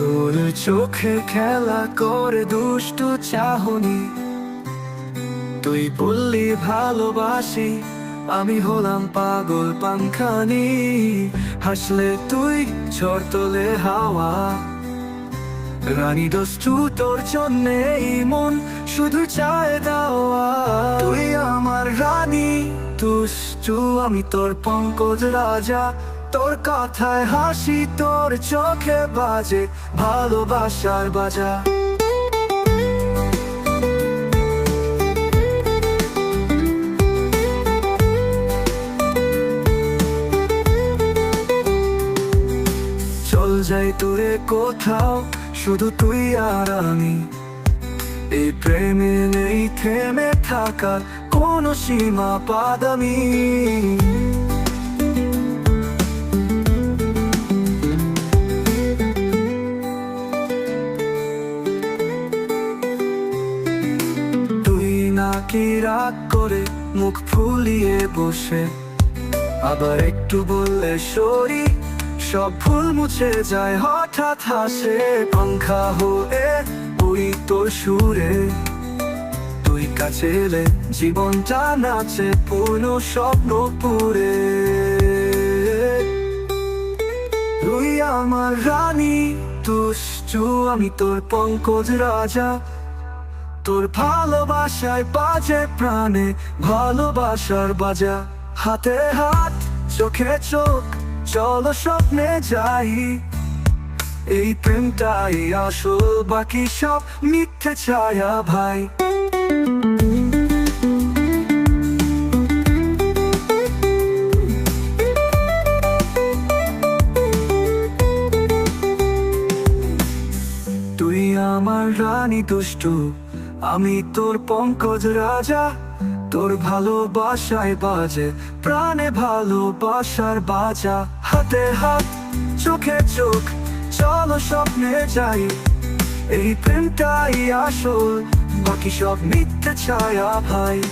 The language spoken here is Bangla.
তুই চোখে খেলা করে দুষ্টু চাহনি। তুই বললি ভালোবাসি, আমি হলাম পাগল পাংখানি হাসলে তুই ঝড় তোলে হাওয়া। রানী দোস্তু তোর জন্যে মন শুধু চায় দাওয়া। তুই আমার রানী, দুষ্টু আমি তোর পঙ্কজ রাজা। তোর কথায় হাসি, তোর চোখে বাজে ভালোবাসার বাজা। চল যাই তোরে কোথাও, শুধু তুই আর আমি। এই প্রেমে নেই, থেমে থাকার কোনো সীমা পাদামি নাকি রাগ করে মুখ ফুলিয়ে বসে? আবার একটু বললে সরি, সব ভুল মুছে যায়, হঠাৎ হাসে। পাংখা হয়ে উড়ি তো সুরে। তুই কাছে এলে জীবনটা নাচে পূর্ণ স্বপ্ন পুরে তুই আমার রানী, দুষ্টু, আমি তোর পঙ্কজ রাজা। তোর ভালোবাসায় বাজে প্রাণে, ভালোবাসার বাজা হাতে হাত, চোখে চোখ, চলো স্বপ্নে যাই। এই প্রেমটাই আসল, বাকি সব মিথ্যে ছায়া ভাই। তুই আমার রানী দুষ্টু আমি তোর পঙ্কজ রাজা, তোর ভালোবাসায় বাজে, প্রাণে ভালোবাসার বাজা। হাতে হাত, চোখে চোখ, চলো স্বপ্নে যাই। এই প্রেমটাই আসল, বাকি সব মিথ্যে ছায়া ভাই।